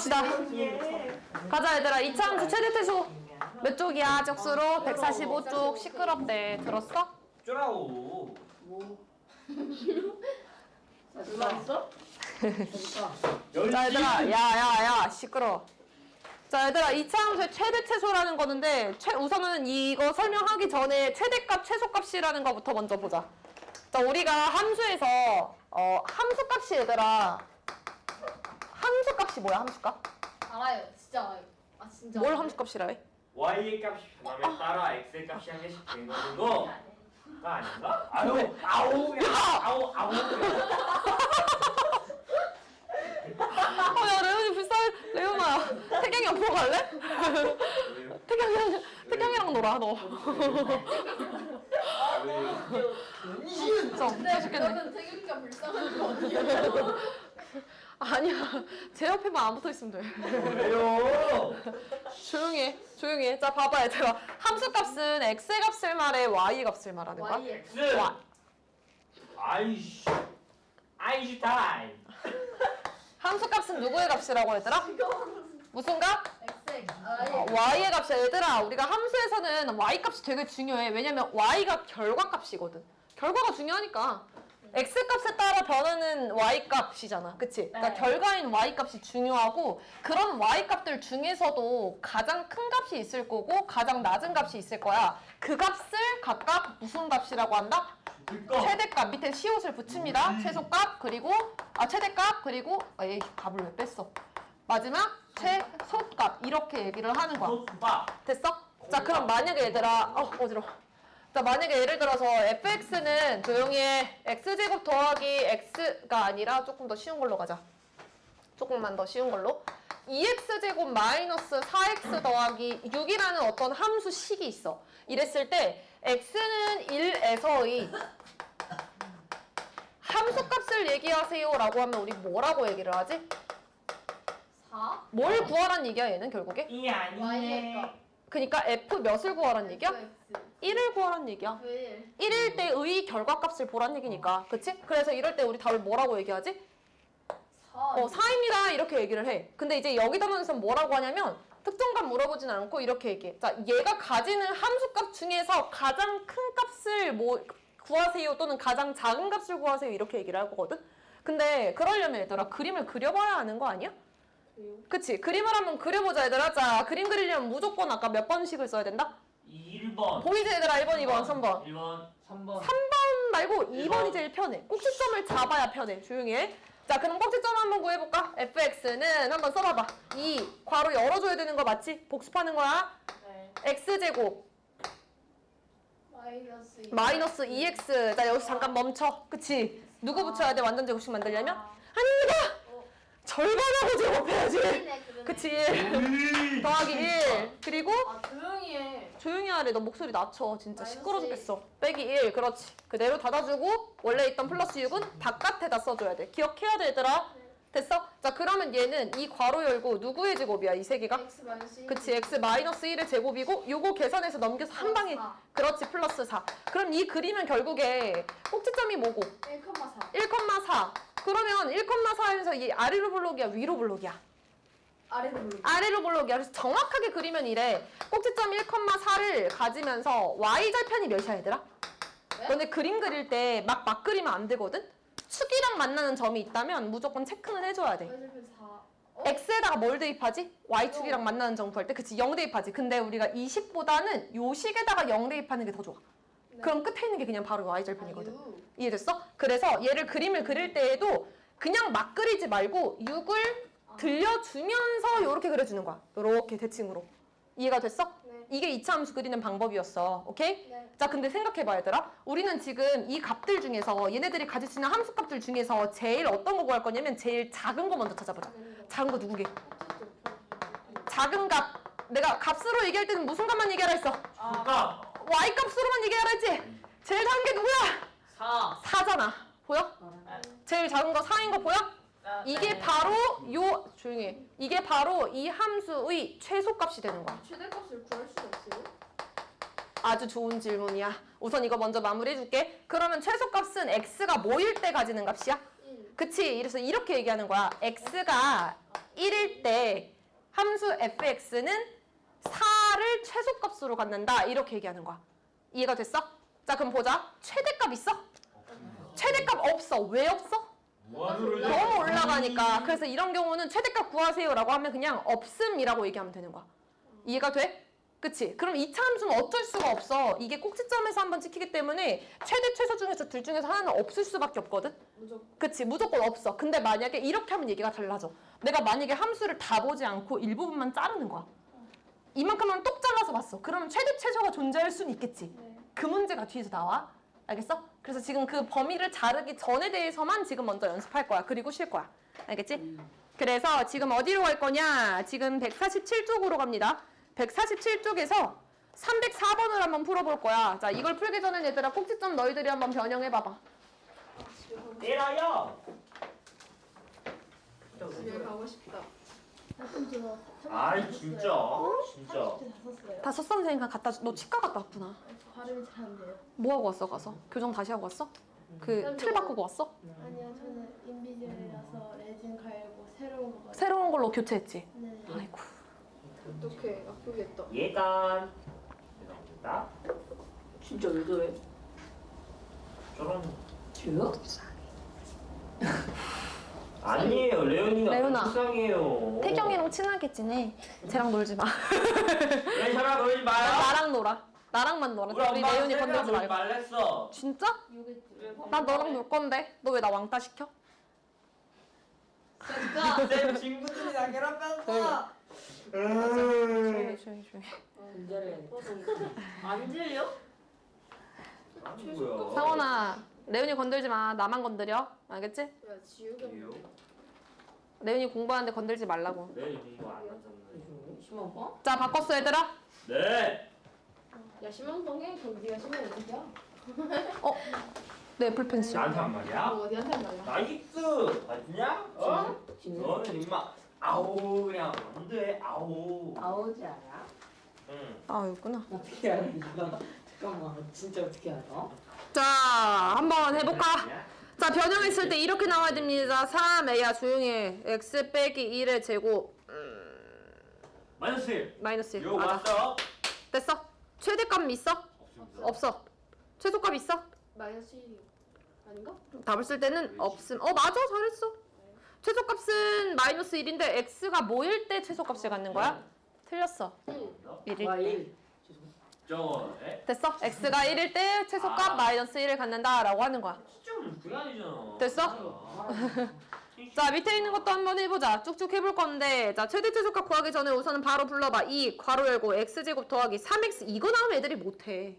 갑시다. 가자 얘들아. 이차 함수 최대 태수 몇 쪽이야? 적수로 145쪽 시끄럽대. 들었어? 얼마 있어? 자 얘들아 야야야 시끄러 자 얘들아 이차 함수의 최대 최소라는 거는데 최, 우선은 이거 설명하기 전에 최대값 최소값이라는 거부터 먼저 보자 자 우리가 함수에서 어 함수값이 얘들아 함수값이 뭐야 함수값? 알아요. 진짜 알아요. 아 진짜. 뭘 알아요. 함수값이라 해? y의 값이 변함에 따라 x의 값이 한 개씩 되는 거가 아닌가? 아유, 아우, 야, 아우, 아우. 어야 레온이 불쌍해 레온아 태경이 옆으로 갈래? 태경이랑 태경이랑 놀아 너 진짜 근데 웃겨 죽겠네 그거는 태균이가 불쌍한 거 아니에요? 아니야 제 옆에만 안 붙어 있으면 돼 왜요? 조용히 해, 조용히 해. 자, 봐봐, 얘들아. 함수 값은 x의 값을 말해, y 값을 말하는 거야? Y x. 와. 아이씨. 아인슈타인. 함수 값은 누구의 값이라고 얘들아? 무슨 값? X 어, 아예 y의 값이야. 얘들아, 우리가 함수에서는 y 값이 되게 중요해. 왜냐면 y가 결과 값이거든. 결과가 중요하니까. X 값에 따라 변하는 y 값이잖아. 그치? 그러니까 네. 결과인 y 값이 중요하고 그런 y 값들 중에서도 가장 큰 값이 있을 거고 가장 낮은 값이 있을 거야. 그 값을 각각 무슨 값이라고 한다? 그니까. 최대값 밑에 시옷을 붙입니다. 최소값 그리고 아 최대값 그리고 아, 얘 값을 왜 뺐어? 마지막 최소값 이렇게 얘기를 하는 거야. 됐어? 자 그럼 만약에 얘들아 어 어지러. 자 만약에 예를 들어서 fx는 조용히 해 x제곱 더하기 x가 아니라 조금 더 쉬운 걸로 가자. 조금만 더 쉬운 걸로. 2x제곱 마이너스 4x 더하기 6이라는 어떤 함수 식이 있어. 이랬을 때 x는 1에서의 함수값을 얘기하세요 라고 하면 우리 뭐라고 얘기를 하지? 4 뭘 구하란 얘기야 얘는 결국에? 이 아니네. 값 그러니까 f 몇을 구하란 얘기야? X 1을 구하란 얘기야. 1 1일 때의 결과값을 보란 얘기니까. 그치? 그래서 이럴 때 우리 답을 뭐라고 얘기하지? 4 어, 4입니다. 이렇게 얘기를 해. 근데 이제 여기다 놓으면서 뭐라고 하냐면 특정값 물어보진 않고 이렇게 얘기해. 자, 얘가 가지는 함수값 중에서 가장 큰 값을 뭐 구하세요 또는 가장 작은 값을 구하세요 이렇게 얘기를 할 거거든. 근데 그러려면 얘들아 그림을 그려봐야 하는 거 아니야? 그치? 그림을 한번 그려보자 얘들아. 자, 그림 그리려면 무조건 아까 몇 번씩을 써야 된다? 1번. 보이지 얘들아? 1번, 2번, 3번. 1번, 3번. 3번 말고 2번이 이번. 제일 편해. 꼭지점을 잡아야 편해. 조용히 해. 자, 그럼 꼭지점 한번 구해볼까? fx는 한번 써봐봐. 2, 괄호 열어줘야 되는 거 맞지? 복습하는 거야. 네 x제곱 마이너스 2 마이너스 2x. 자, 여기서 잠깐 멈춰. 그치? 누구 붙여야 돼? 완전 제곱식 만들려면? 아닙니다! 어 절반하고 제곱해야지. 그러네 그치? 1 더하기 1. 그리고 아 조용히 해 조용히 하래. 너 목소리 낮춰. 진짜 마이너스 시끄러 죽겠어. 빼기 1. 그렇지. 그대로 닫아주고 원래 있던 플러스 6은 바깥에다 써줘야 돼. 기억해야 돼, 얘들아. 됐어? 자, 그러면 얘는 이 괄호 열고 누구의 제곱이야, 이 세 개가? X 마이너스 1 그치, x 마이너스 1의 제곱이고 요거 계산해서 넘겨서 한 방에 사. 그렇지, 플러스 4. 그럼 이 그림은 결국에 꼭지점이 뭐고? 1,4 1,4. 그러면 1,4에서 이 아래로 블록이야, 위로 블록이야? 아래로 블록 아래로 블록이야. 그래서 정확하게 그리면 이래. 꼭지점 1,4를 가지면서 y절편이 몇이야, 얘들아? 네? 너네 그림 그릴 때 막 막 그리면 안 되거든? 축이랑 만나는 점이 있다면 무조건 체크는 해줘야 돼. Y절편 4 어? x에다가 뭘 대입하지? y축이랑 만나는 점 구할 때 그치 0 대입하지. 근데 우리가 20보다는 요 식에다가 0 대입하는 게 더 좋아. 네. 그럼 끝에 있는 게 그냥 바로 y절편이거든. 이해됐어? 그래서 얘를 그림을 그릴 때에도 그냥 막 그리지 말고 6을 들려주면서 요렇게 그려주는 거야. 요렇게 대칭으로. 이해가 됐어? 네. 이게 이차 함수 그리는 방법이었어. 오케이? 네. 자, 근데 생각해봐, 얘들아. 우리는 지금 이 값들 중에서 얘네들이 가질 수 있는 함수 값들 중에서 제일 어떤 거 구할 거냐면 제일 작은 거 먼저 찾아보자. 작은 거. 누구게? 꼭지점. 작은 값. 내가 값으로 얘기할 때는 무슨 값만 얘기하라 했어? 아까 y 값으로만 얘기하라 했지? 제일 작은 게 누구야? 4. 4잖아. 보여? 제일 작은 거 4인 거 보여? 이게 바로 요 조용히 해. 이게 바로 이 함수의 최소값이 되는 거야. 최대값을 구할 수 없어요? 아주 좋은 질문이야. 우선 이거 먼저 마무리해 줄게. 그러면 최소값은 x가 뭐일 때 가지는 값이야? 1 그치? 그래서 이렇게 얘기하는 거야. x가 1일 때 함수 fx는 4를 최소값으로 갖는다. 이렇게 얘기하는 거야. 이해가 됐어? 자, 그럼 보자. 최대값 있어? 최대값 없어. 왜 없어? 너무 올라가니까. 그래서 이런 경우는 최대값 구하세요라고 하면 그냥 없음이라고 얘기하면 되는 거야. 이해가 돼? 그치? 그럼 이차 함수는 어쩔 수가 없어. 이게 꼭지점에서 한번 찍히기 때문에 최대 최소 중에서 둘 중에서 하나는 없을 수밖에 없거든? 무조건. 그치? 무조건 없어. 근데 만약에 이렇게 하면 얘기가 달라져. 내가 만약에 함수를 다 보지 않고 일부분만 자르는 거야. 이만큼만 똑 잘라서 봤어. 그러면 최대 최소가 존재할 수는 있겠지. 네. 그 문제가 뒤에서 나와. 알겠어? 그래서 지금 그 범위를 자르기 전에 대해서만 지금 먼저 연습할 거야. 그리고 쉴 거야. 알겠지? 그래서 지금 어디로 갈 거냐? 지금 147쪽으로 갑니다. 147쪽에서 304번을 한번 풀어볼 거야. 자, 이걸 풀기 전에 얘들아 꼭지점 너희들이 한번 변형해봐봐. 싶- 때려요. 집에 가고 싶다. 아이 진짜 진짜. 다 섰선생님 갖다 주... 너 치과 갔다 왔구나. 발음이 잘 안 돼요. 뭐 하고 왔어 가서? 교정 다시 하고 왔어? 그 틀 바꾸고 왔어? 아니요, 저는 인비디얼이라서 레진 갈고 새로운 거. 새로운 걸로 교체했지? 네. 아이고. 어떡해. 아프겠다. 예단. 죄송합니다. 진짜 왜 그래? 저런 쟤요? 아니에요 레온이가 레온아. 불쌍해요. 태경이랑 친하게 지내. 쟤랑 놀지 마. 왜 저랑 놀지 마요? 나랑 놀아. 나랑만 놀아. 우리 레온이 건들지 말고. 말랬어. 진짜? 난 너랑 놀 건데. 너 왜 나 왕따 시켜? 쌤 친구들이랑 괴롭혔어. 조용히 조용히 조용히. 안 들려? 아니고요. 상원아, 레온이 건들지 마. 나만 건드려. 알겠지? 야, 지우개? 레온이 공부하는데 건들지 말라고. 네 이거 안 하잖아요. 심한 거? 자, 바꿨어 얘들아. 네. 야, 심형동해? 그럼 네가 심형 어디야? 네, 애플 펜슬. 나한테 한 말이야? 너 어디한테 한 말이야? 나이스 봤냐? 어? 진짜? 너는 임마 아우 그냥 안돼 아우. 아오지 않아? 응. 아, 여기구나. 어떻게 알아? 이거? 잠깐만, 진짜 어떻게 알아? 자, 한번 해볼까? 자, 변형했을 때 이렇게 나와야 됩니다. 3a야 조용히 해. x 빼기 1의 제곱 마이너스 1. 마이너스 1. 이거 맞아. 왔어? 됐어? 최대값 있어? 없습니다. 없어. 최소값 있어? 마이너스 1이 아닌가? 답을 쓸 때는 없음. 어, 맞아. 잘했어. 최소값은 마이너스 1인데 x가 뭐일 때 최소값을 갖는 거야? 틀렸어. 1일 와, 때. 에? 됐어? x가 1일 때 최소값 아. 마이너스 1을 갖는다라고 하는 거야. 시점은 불안이잖아. 됐어? 아. 자 밑에 있는 것도 한번 해보자 쭉쭉 해볼 건데 자 최대 최소값 구하기 전에 우선은 바로 불러봐 2 괄호 열고 x제곱 더하기 3x 이거 나오면 애들이 못해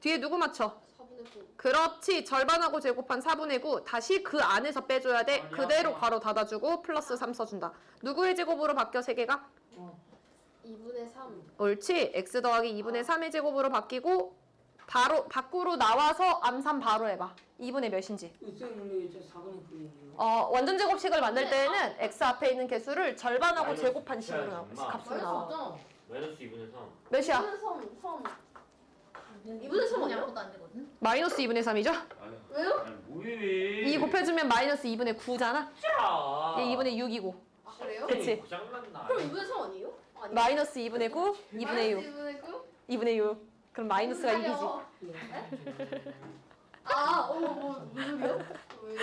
뒤에 누구 맞춰? 4분의 9. 그렇지 절반하고 제곱한 4분의 9 다시 그 안에서 빼줘야 돼 그대로 괄호 닫아주고 플러스 3 써준다 누구의 제곱으로 바뀌어 세 개가? 어. 2분의 3. 옳지 x 더하기 2분의 3의 제곱으로 바뀌고 바로 밖으로 나와서 암산 바로 해봐 2분의 몇인지 쌤이 저 4분의 9이에요. 어, 완전 제곱식을 만들 때에는 x 앞에 있는 개수를 절반하고 마이너스 제곱한 식으로 나와. 엄마. 값으로 마이너스 나와. 마이너스 2분의 3. 몇이야? 2분의 3. 3. 이분의 삼은 아무것도 안 되거든. 마이너스 2분의 3이죠? 아유. 왜요? 아니 뭐해? 2 곱해주면 마이너스 2분의 9잖아? 자. 얘 2분의 6이고. 아, 그래요? 그치. 고장났나? 그럼 2분의 3 아니에요? 아니. 마이너스 2분의 9, 2분의 6. 2분의 9? 2분의 6. 그럼 마이너스가 6이지. 아, 어, 뭐, 무슨 소리야? 왜?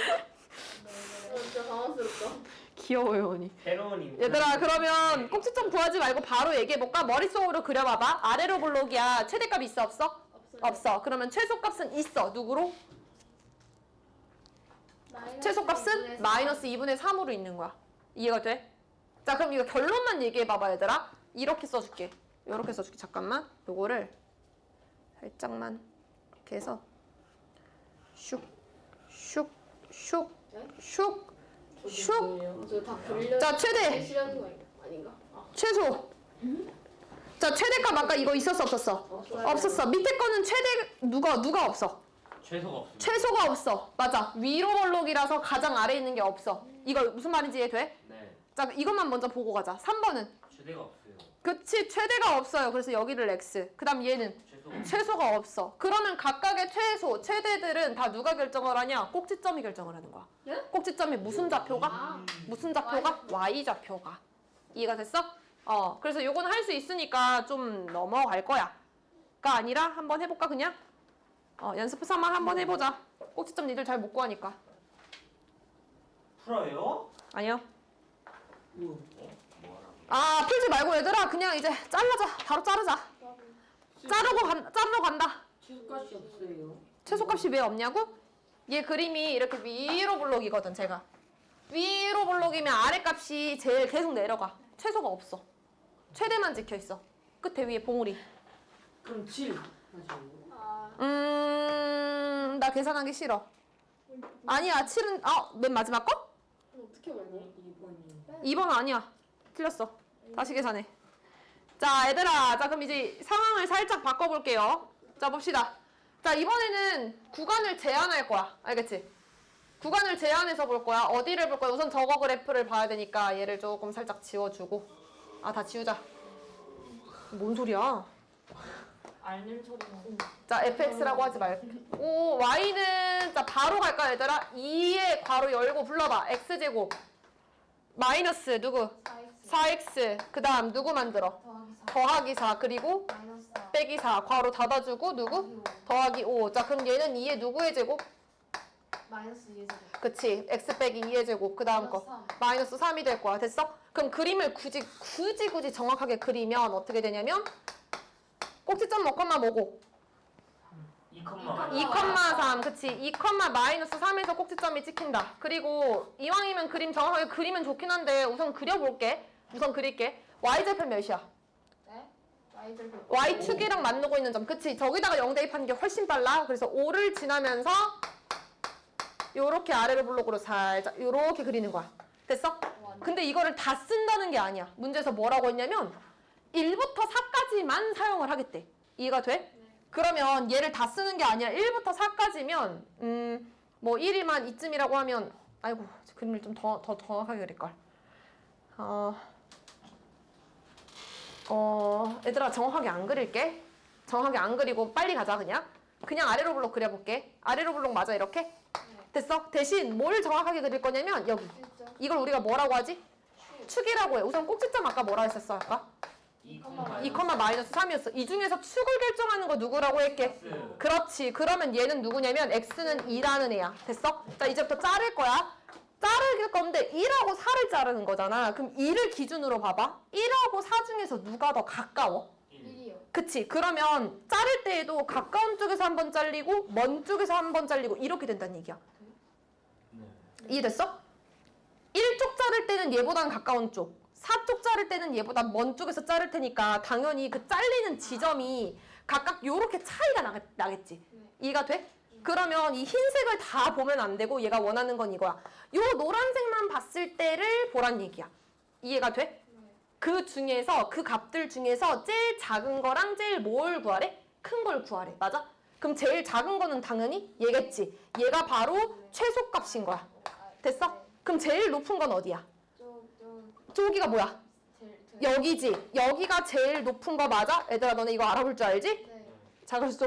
어, 진짜 당황스럽다. 귀여워요, 언니. 새로운 인. 얘들아, 그러면 꼭지점 구하지 말고 바로 얘기해볼까? 머릿속으로 그려봐봐. 아래로 볼록이야. 최대값 있어, 없어? 없어요. 없어. 그러면 최소값은 있어. 누구로? 마이너스 최소값은 2분의 마이너스 2분의 3으로 있는 거야. 이해가 돼? 자, 그럼 이거 결론만 얘기해봐봐, 얘들아. 이렇게 써줄게. 이렇게 써줄게. 잠깐만. 요거를 살짝만 이렇게 해서 슉, 슉, 슉, 슉, 슉. 저다 그리려. 자, 최대. 최소. 자, 최대값 아까 이거 있었어, 없었어? 없었어. 밑에 거는 최대 누가 누가 없어? 최소가 없습니다. 최소가 없어. 맞아. 위로 볼록이라서 가장 아래 있는 게 없어. 이거 무슨 말인지 이해 돼? 네. 자, 이것만 먼저 보고 가자. 3번은 최대가 없어요. 그치 최대가 없어요. 그래서 여기를 x. 그 다음 얘는 최소가 최소. 최소가 없어. 그러면 각각의 최소, 최대들은 다 누가 결정을 하냐? 꼭지점이 결정을 하는 거야. 예? 꼭지점이 무슨 좌표가? 아. 무슨 좌표가? Y 좌표가. 이해가 됐어? 어, 그래서 요거는 할수 있으니까 좀 넘어갈 거야. 가 아니라 한번 해볼까 그냥? 어, 연습 삼아 한번 해보자. 꼭지점 니들 잘 못 구하니까. 풀어요? 아니요. 뭐하라고? 아 풀지 말고 얘들아 그냥 이제 잘라자. 바로 자르자. 자르고 간, 자르러 간다. 최소값이 없어요. 최소값이 왜 없냐고? 얘 그림이 이렇게 위로 블록이거든 제가 위로 블록이면 아래 값이 제일 계속 내려가 최소가 없어 최대만 찍혀있어 끝에 위에 봉우리 그럼 7 맞아요. 아. 음... 나 계산하기 싫어 아니야 7은 아, 맨 마지막 거? 어떻게 말해? 네, 2번이. 2번 아니야. 틀렸어. 다시 계산해. 자 얘들아. 자 그럼 이제 상황을 살짝 바꿔볼게요. 자 봅시다. 자 이번에는 구간을 제한할 거야. 알겠지? 구간을 제한해서 볼 거야. 어디를 볼 거야? 우선 저거 그래프를 봐야 되니까 얘를 조금 살짝 지워주고. 아 다 지우자. 뭔 소리야. 자 fx라고 하지 말고 y는 자 바로 갈까 얘들아? 2의 괄호 열고 불러봐. X제곱 마이너스 누구? 4x 4x 그 다음 누구 만들어? 더하기 4 더하기 4 그리고 마이너스 4 빼기 4 괄호 닫아주고 누구? 더하기 5 자 그럼 얘는 2의 누구의 제곱? 마이너스 2의 제곱 그치. X 빼기 2의 제곱. 그 다음 거. 마이너스 3이 될 거야. 됐어? 그럼 그림을 굳이 굳이 굳이 정확하게 그리면 어떻게 되냐면 꼭지점 뭐컴마 뭐고 2컴마. 2,3 그치. 2, 마이너스 3에서 꼭지점이 찍힌다. 그리고 이왕이면 그림 정확하게 그리면 좋긴 한데 우선 그려볼게. 우선 그릴게. Y절편 몇이야? 네? y 제곱 y축이랑 맞누고 있는 점. 그치. 저기다가 0 대입하는 게 훨씬 빨라. 그래서 5를 지나면서 요렇게 아래로 블록으로 살짝 요렇게 그리는 거야. 됐어? 근데 이거를 다 쓴다는 게 아니야. 문제에서 뭐라고 했냐면 1부터 4까지만 사용을 하겠대. 이해가 돼? 그러면 얘를 다 쓰는 게 아니라 1부터 4까지면 음 뭐 1이만 이쯤이라고 하면 아이고 그림을 좀 더 더 정확하게 그릴걸. 어, 어 얘들아 정확하게 안 그릴게. 정확하게 안 그리고 빨리 가자 그냥. 그냥 아래로 블록 그려볼게. 아래로 블록 맞아 이렇게? 됐어? 대신 뭘 정확하게 그릴 거냐면 여기. 1점 이걸 우리가 뭐라고 하지? 축이라고 해. 우선 꼭지점 아까 뭐라 했었어 아까 2컴마. 2, 마이너스 3이었어 이 중에서 축을 결정하는 거 누구라고 할게 그렇지. 그러면 얘는 누구냐면 x는 2라는 애야. 됐어? 자, 이제부터 자를 거야. 자를 건데 1하고 4를 자르는 거잖아. 그럼 2를 기준으로 봐봐. 1하고 4 중에서 누가 더 가까워? 1이요 그치. 그러면 자를 때에도 가까운 쪽에서 한 번 잘리고 먼 쪽에서 한 번 잘리고 이렇게 된다는 얘기야. 네. 이해됐어? 1쪽 자를 때는 얘보단 가까운 쪽, 4쪽 자를 때는 얘보다 먼 쪽에서 자를 테니까 당연히 그 잘리는 지점이 각각 요렇게 차이가 나겠, 나겠지. 네. 이해가 돼? 그러면 이 흰색을 다 보면 안 되고 얘가 원하는 건 이거야. 요 노란색만 봤을 때를 보란 얘기야. 이해가 돼? 그 중에서 그 값들 중에서 제일 작은 거랑 제일 뭘 구하래? 큰 걸 구하래. 맞아? 그럼 제일 작은 거는 당연히 얘겠지. 얘가 바로 최소값인 거야. 됐어? 그럼 제일 높은 건 어디야? 저기가 뭐야? 제일 여기지. 여기가 제일 높은 거 맞아? 얘들아 너네 이거 알아볼 줄 알지? 네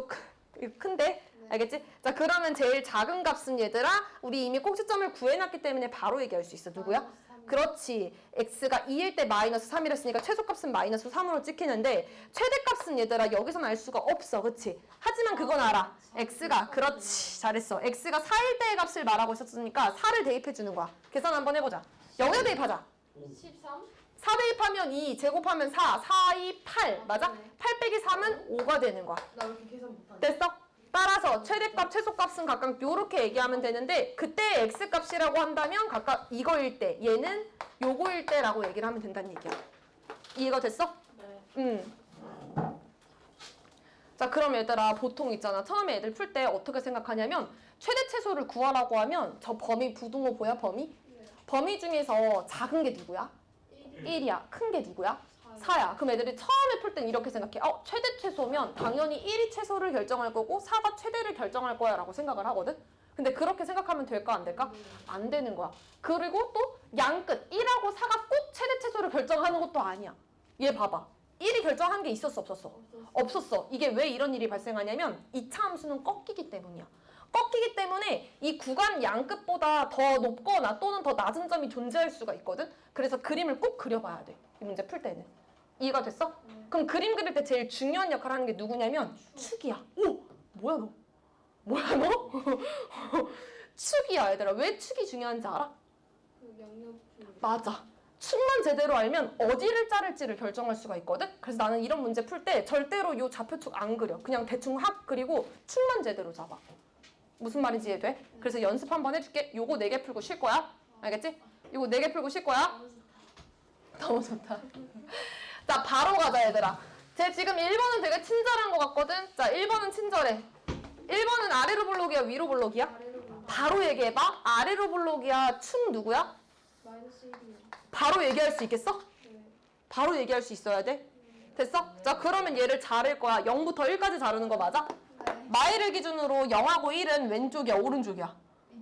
크- 이거 큰데? 알겠지? 자 그러면 제일 작은 값은 얘들아 우리 이미 꼭지점을 구해놨기 때문에 바로 얘기할 수 있어. 누구야? 마이너스 삼. 그렇지. x가 2일 때 마이너스 3이랬으니까 최소값은 마이너스 3으로 찍히는데 최대값은 얘들아 여기서는 알 수가 없어. 그치? 하지만 그건 알아. x가 그렇지. 잘했어. x가 4일 때의 값을 말하고 있었으니까 4를 대입해 주는 거야. 계산 한번 해보자. 0에 대입하자. 13 4 대입하면 2, 제곱하면 4, 4, 2, 8. 맞아? 8 빼기 3은 5가 되는 거야. 나 왜 이렇게 계산 못하냐 됐어? 따라서 최대값, 최소값은 각각 요렇게 얘기하면 되는데 그때 x값이라고 한다면 각각 이거일 때 얘는 요거일 때라고 얘기를 하면 된다는 얘기야. 이해가 됐어? 네 응. 자 그럼 얘들아 보통 있잖아 처음에 애들 풀 때 어떻게 생각하냐면 최대 최소를 구하라고 하면 저 범위 부등호 보여 범위? 범위 중에서 작은 게 누구야? 1이야. 큰 게 누구야? 4야. 그럼 애들이 처음에 풀 땐 이렇게 생각해. 어, 최대 최소면 당연히 1이 최소를 결정할 거고 4가 최대를 결정할 거야 라고 생각을 하거든? 근데 그렇게 생각하면 될까 안 될까? 안 되는 거야. 그리고 또 양끝 1하고 4가 꼭 최대 최소를 결정하는 것도 아니야. 얘 봐봐. 1이 결정한 게 있었어 없었어? 없었어. 이게 왜 이런 일이 발생하냐면 2차 함수는 꺾이기 때문이야. 꺾이기 때문에 이 구간 양끝보다 더 높거나 또는 더 낮은 점이 존재할 수가 있거든. 그래서 그림을 꼭 그려봐야 돼. 이 문제 풀 때는. 이해가 됐어? 그럼 그림 그릴 때 제일 중요한 역할을 하는 게 누구냐면 축이야. 오! 뭐야 너? 뭐야 너? 축이야 얘들아. 왜 축이 중요한지 알아? 그. 맞아. 축만 제대로 알면 어디를 자를지를 결정할 수가 있거든. 그래서 나는 이런 문제 풀 때 절대로 요 좌표축 안 그려. 그냥 대충 합 그리고 축만 제대로 잡아. 무슨 말인지 이해돼? 그래서 연습 한번 해줄게. 요거 네 개 풀고 쉴 거야. 알겠지? 요거 네 개 풀고 쉴 거야. 너무 좋다. 자, 바로 가자, 얘들아. 쟤 지금 1번은 되게 친절한 것 같거든? 자, 1번은 친절해. 1번은 아래로 볼록이야, 위로 가. 바로 얘기해봐. 아래로 볼록이야, 축 누구야? 마이너스 1이요. 바로 얘기할 수 있겠어? 네. 바로 얘기할 수 있어야 돼. 됐어? 자, 그러면 얘를 자를 거야. 0부터 1까지 자르는 거 맞아? 네. 마일을 기준으로 0하고 1은 왼쪽이야, 오른쪽이야?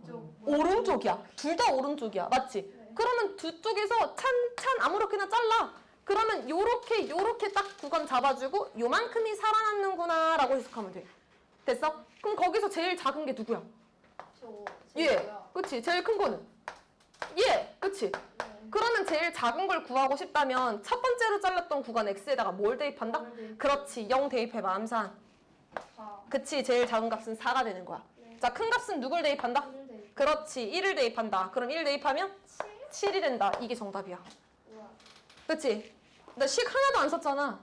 이쪽. 오른쪽이야. 둘 다 오른쪽이야. 맞지? 그러면 두 쪽에서 찬 찬 아무렇게나 잘라. 그러면 요렇게 요렇게 딱 구간 잡아주고 요만큼이 살아남는구나 라고 해석하면 돼. 됐어? 그럼 거기서 제일 작은 게 누구야? 저. 얘. 저거요. 그치? 제일 큰 거는? 얘. 그치? 네. 그러면 제일 작은 걸 구하고 싶다면 첫 번째로 잘랐던 구간 x에다가 뭘 대입한다? 네. 그렇지. 0 대입해봐. 암산. 아. 그치. 제일 작은 값은 4가 되는 거야. 네. 자, 큰 값은 누굴 대입한다? 1을 대. 그렇지. 1을 대입한다. 그럼 1 대입하면 7 이 된다. 이게 정답이야. 우와. 그치? 나식 하나도 안 썼잖아.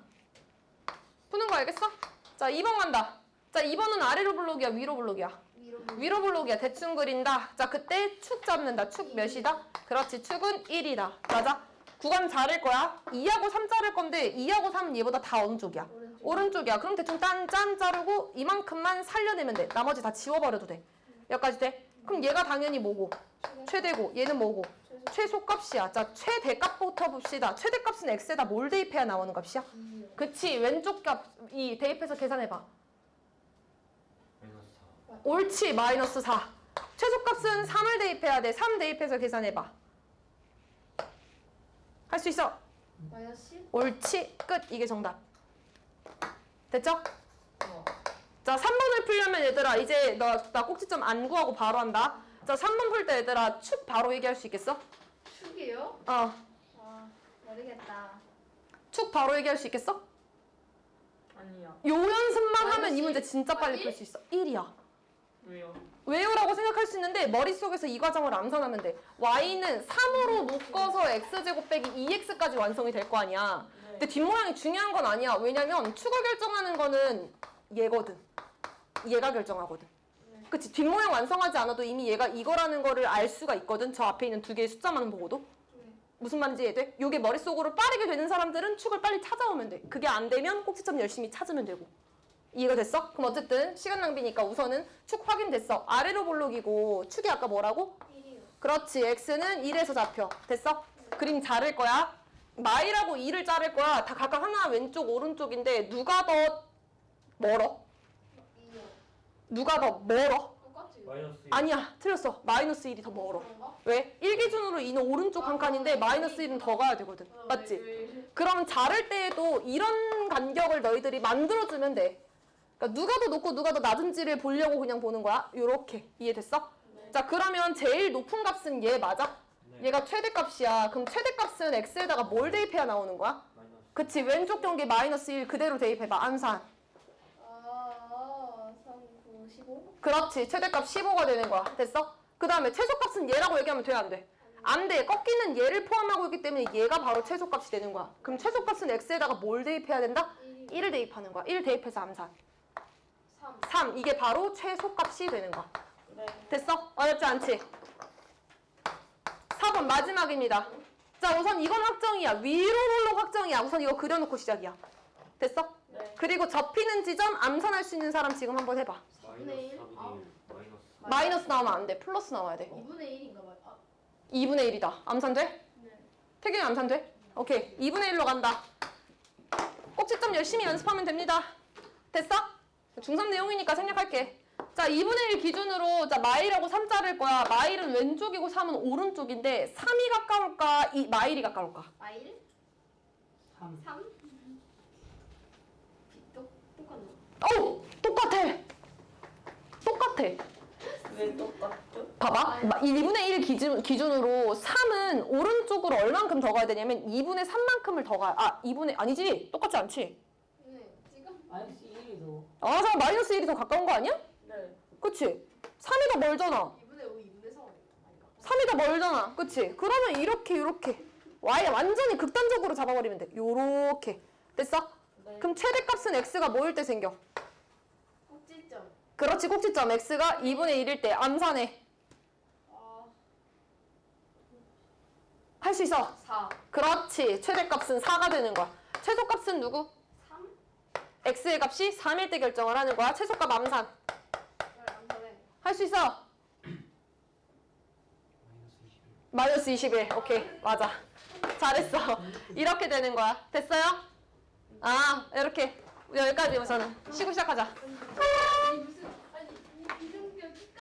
푸는 거 알겠어? 자, 2번 간다. 자, 2번은 아래로 블록이야, 위로 블록이야? 위로. 위로 블록이야. 대충 그린다. 자, 그때 축 잡는다. 축 몇이다? 그렇지. 축은 1이다. 맞아? 구간 자를 거야. 2하고 3 자를 건데 2하고 3은 얘보다 다 어느 쪽이야? 오른쪽. 오른쪽이야. 그럼 대충 딴짠 자르고 이만큼만 살려내면 돼. 나머지 다 지워버려도 돼. 여기까지 돼? 그럼 얘가 당연히 뭐고? 최대고 얘는 뭐고? 최소값이야. 자, 최대값부터 봅시다. 최대값은 x에다 뭘 대입해야 나오는 값이야? 그치. 왼쪽 값 이 대입해서 계산해봐. 마이너스 4. 옳지. 마이너스 4. 최소값은 3을 대입해야 돼. 3 대입해서 계산해봐. 할 수 있어. 마이너스 10. 옳지. 끝. 이게 정답. 됐죠? 어. 자, 3번을 풀려면 얘들아, 이제 너, 나 꼭지점 안 구하고 바로 한다. 자, 3번 풀 때 얘들아, 축 바로 얘기할 수 있겠어? 축이요? 어. 아 모르겠다. 축 바로 얘기할 수 있겠어? 아니야. 요 연습만 하면 이 문제 진짜 일? 빨리 아, 풀수 있어. 1이야. 왜요? 왜요라고 생각할 수 있는데 머릿속에서 이 과정을 암산하면 돼. y는 3으로 묶어서 x제곱 빼기 2x까지 완성이 될 거 아니야. 네. 근데 뒷모양이 중요한 건 아니야. 왜냐면 축을 결정하는 거는 얘거든. 얘가 결정하거든. 그치? 뒷모양 완성하지 않아도 이미 얘가 이거라는 거를 알 수가 있거든. 저 앞에 있는 두 개의 숫자만 보고도. 네. 무슨 말인지 이해 돼? 요게 머릿속으로 빠르게 되는 사람들은 축을 빨리 찾아오면 돼. 그게 안 되면 꼭지점 열심히 찾으면 되고. 이해가 됐어? 그럼 어쨌든 시간 낭비니까 우선은 축 확인됐어. 아래로 볼록이고 축이 아까 뭐라고? 1이요. 그렇지. x는 1에서 잡혀. 됐어? 그림 자를 거야. 마이라고 2를 자를 거야. 다 각각 하나 왼쪽 오른쪽인데 누가 더 멀어? 2요. 누가 더 멀어? 똑같이. 마이너스 1. 아니야. 틀렸어. 마이너스 1이 더 멀어. 그런가? 왜? 1 기준으로 2는 오른쪽 한 칸인데 마이너스 1은 더 가야 되거든. 맞지? 그럼 자를 때에도 이런 간격을 너희들이 만들어주면 돼. 그러니까 누가 더 높고 누가 더 낮은지를 보려고 그냥 보는 거야. 요렇게. 이해됐어? 자, 그러면 제일 높은 값은 얘 맞아? 네. 얘가 최대값이야. 그럼 최대값은 x에다가 뭘 대입해야 나오는 거야? 마이너스. 그치. 왼쪽 경계 마이너스 1 그대로 대입해봐. 암산. 아, 3, 9, 15? 그렇지. 최대값 15가 되는 거야. 됐어? 그 다음에 최소값은 얘라고 얘기하면 돼, 안 돼? 안 돼. 꺾이는 얘를 포함하고 있기 때문에 얘가 바로 최소값이 되는 거야. 그럼 최소값은 x에다가 뭘 대입해야 된다? 1이 1을 대입하는 거야. 1 대입해서 암산. 3. 3. 이게 바로 최소값이 되는 거야. 네. 됐어? 어렵지 않지? 4번 마지막입니다. 자, 우선 이건 확정이야. 위로 볼록 확정이야. 우선 이거 그려놓고 시작이야. 됐어? 네. 그리고 접히는 지점 암산할 수 있는 사람 지금 한번 해봐. 분의 마이너스 일? 4분의 아. 1. 마이너스. 마이너스 나오면 안 돼. 플러스 나와야 돼. 2분의 1인가 봐요. 아, 2분의 1이다. 암산 돼? 네. 태경이 암산 돼? 오케이. 2분의 1로 간다. 꼭지점 열심히 연습하면 됩니다. 됐어? 중3 내용이니까 생략할게. 자, 2분의 1 기준으로 자 마일하고 3 자를 거야. 마일은 왼쪽이고 3은 오른쪽인데 3이 가까울까? 이 마일이 가까울까? 마일? 3. 3? 똑같네. 어우 똑같아. 똑같아. 왜 똑같죠? 봐봐. 2분의 1 기준, 기준으로 3은 오른쪽으로 얼만큼 더 가야 되냐면 2분의 3만큼을 더 가. 아, 2분의 아니지. 똑같지 않지. 네, 지금 1이 더. 아, 잠깐 마이너스 1이 더 가까운 거 아니야? 네. 그치? 3이 더 멀잖아. 2분의 5, 2분의 4 아닌가? 3이 더 멀잖아. 그치? 그러면 이렇게, 이렇게. y 완전히 극단적으로 잡아버리면 돼. 요렇게. 됐어? 네. 그럼 최대값은 x가 뭐일 때 생겨? 꼭지점. 그렇지, 꼭지점 x가 2분의 1일 때 암산해. 아, 할 수 있어. 4. 그렇지. 최대값은 4가 되는 거야. 최소값은 누구? 3? x의 값이 3일 때 결정을 하는 거야. 최소값 암산. 할 수 있어. 마이너스 21. 오케이. 맞아. 잘했어. 이렇게 되는 거야. 됐어요? 아, 이렇게. 여기까지 우선은. 쉬고 시작하자.